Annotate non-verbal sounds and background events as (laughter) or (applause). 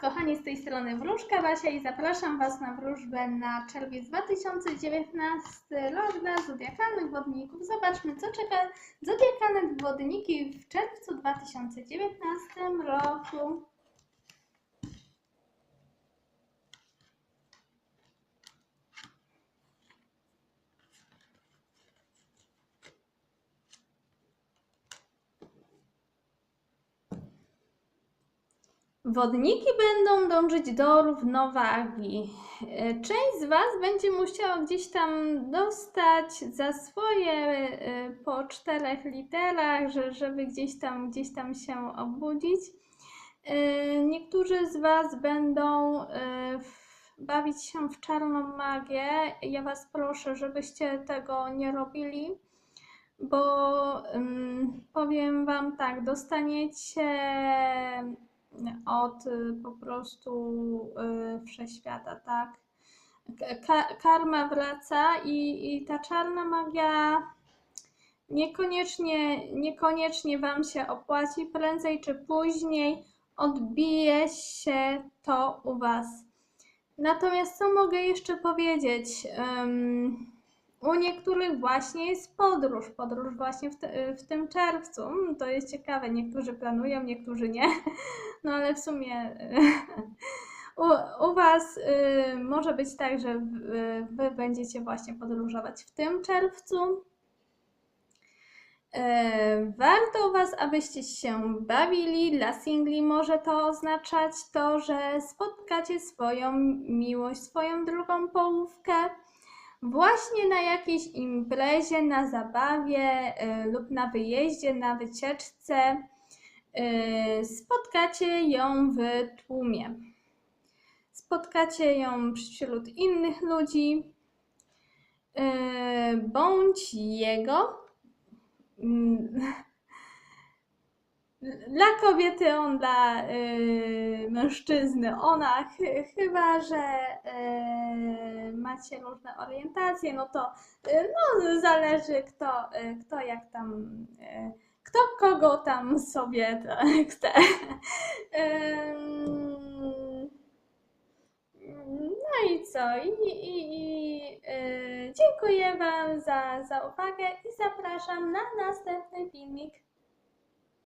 kochani, z tej strony Wróżka Basia i zapraszam Was na wróżbę na czerwiec 2019 rok dla zodiakalnych wodników. Zobaczmy, co czeka zodiakalne wodniki w czerwcu 2019 roku. Wodniki będą dążyć do równowagi. E, Część z Was będzie musiała gdzieś tam dostać za swoje e, po czterech literach, że- żeby gdzieś tam, gdzieś tam się obudzić. E, Niektórzy z Was będą bawić się w czarną magię. Ja Was proszę, żebyście tego nie robili, bo ym, powiem Wam tak, dostaniecie od y, po prostu y, wszechświata, tak? Ka- karma wraca i, i ta czarna magia niekoniecznie, niekoniecznie Wam się opłaci, prędzej czy później odbije się to u Was. Natomiast co mogę jeszcze powiedzieć? Ym, u niektórych właśnie jest podróż, podróż właśnie w, te, w tym czerwcu. Mm, To jest ciekawe, niektórzy planują, niektórzy nie. (laughs) No ale w sumie (laughs) u, u Was y, może być tak, że w- y, Wy będziecie właśnie podróżować w tym czerwcu. E, Warto Was, abyście się bawili. Dla singli może to oznaczać to, że spotkacie swoją miłość, swoją drugą połówkę właśnie na jakiejś imprezie, na zabawie e, lub na wyjeździe, na wycieczce. E, Spotkacie ją w tłumie. Spotkacie ją wśród innych ludzi, e, bądź jego. Dla kobiety on, dla y, mężczyzny ona, ch- chyba że y, macie różne orientacje, no to y, no, zależy kto, y, kto jak tam, y, kto kogo tam sobie (laughs) chce. No i co? I, i, i y, dziękuję Wam za, za uwagę i zapraszam na następny filmik.